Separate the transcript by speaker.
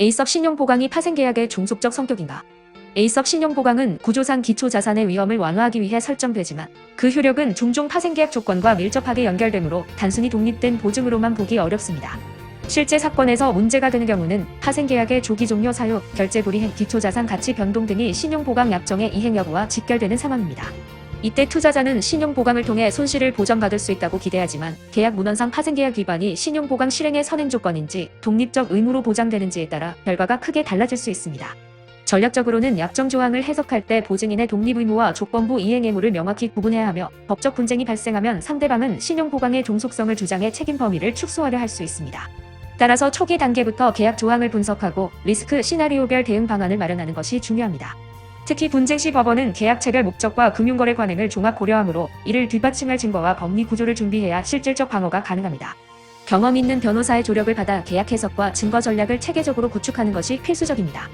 Speaker 1: A석 신용보강이 파생계약의 종속적 성격인가? A석 신용보강은 구조상 기초자산의 위험을 완화하기 위해 설정되지만 그 효력은 종종 파생계약 조건과 밀접하게 연결되므로 단순히 독립된 보증으로만 보기 어렵습니다. 실제 사건에서 문제가 되는 경우는 파생계약의 조기 종료 사유, 결제 불이행, 기초자산 가치 변동 등이 신용보강 약정의 이행 여부와 직결되는 상황입니다. 이때 투자자는 신용보강을 통해 손실을 보전받을 수 있다고 기대하지만 계약 문헌상 파생계약 위반이 신용보강 실행의 선행 조건인지 독립적 의무로 보장되는지에 따라 결과가 크게 달라질 수 있습니다. 전략적으로는 약정 조항을 해석할 때 보증인의 독립 의무와 조건부 이행 의무를 명확히 구분해야 하며 법적 분쟁이 발생하면 상대방은 신용보강의 종속성을 주장해 책임 범위를 축소하려 할 수 있습니다. 따라서 초기 단계부터 계약 조항을 분석하고 리스크 시나리오별 대응 방안을 마련하는 것이 중요합니다. 특히 분쟁 시 법원은 계약체별 목적과 금융거래 관행을 종합 고려하므로 이를 뒷받침할 증거와 법리 구조를 준비해야 실질적 방어가 가능합니다. 경험 있는 변호사의 조력을 받아 계약 해석과 증거 전략을 체계적으로 구축하는 것이 필수적입니다.